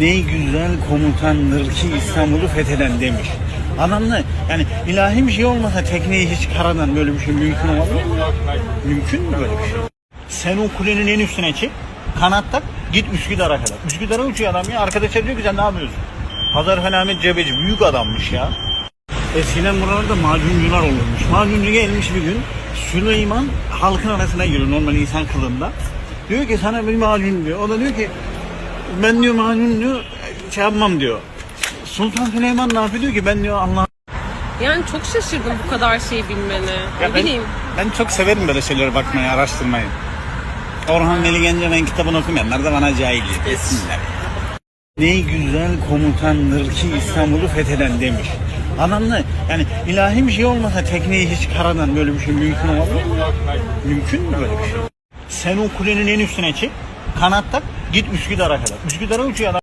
Ne güzel komutandır ki İstanbul'u fetheden demiş. Anlamlı yani ilahi bir şey olmasa tekneyi hiç karadan böyle bir şey mümkün olabilir mi? Mümkün mü böyle bir şey? Sen o kulenin en üstüne çık, kanat tak, git Üsküdar'a kadar. Üsküdar'a uçuyor adam ya. Arkadaşlar diyor ki sen ne yapıyorsun? Hazar Helamet Cebeci büyük adammış ya. Eskiden buralarda macuncular olurmuş. Macuncu gelmiş bir gün Süleyman halkın arasına giriyor normal insan kılığında. Diyor ki sana bir macun diyor. O da diyor ki ben diyor macun diyor şey yapmam diyor. Sultan Süleyman ne yapıyor diyor ki ben diyor Allah Yani çok şaşırdım bu kadar şey bilmene. Ne ben, bileyim. ben çok severim böyle şeylere bakmayı, araştırmayı. Orhan Veli Gencebay'ın kitabını okumayanlar da bana cahil desinler. Ne güzel komutandır ki İstanbul'u fetheden demiş. Anlamlı yani ilahi bir şey olmasa tekneyi hiç karadan böyle bir şey mümkün olabilir mi? Mümkün mü böyle bir şey? Sen o kulenin en üstüne çık, kanat tak, git Üsküdar'a kadar. Üsküdar'a uçuyor adam.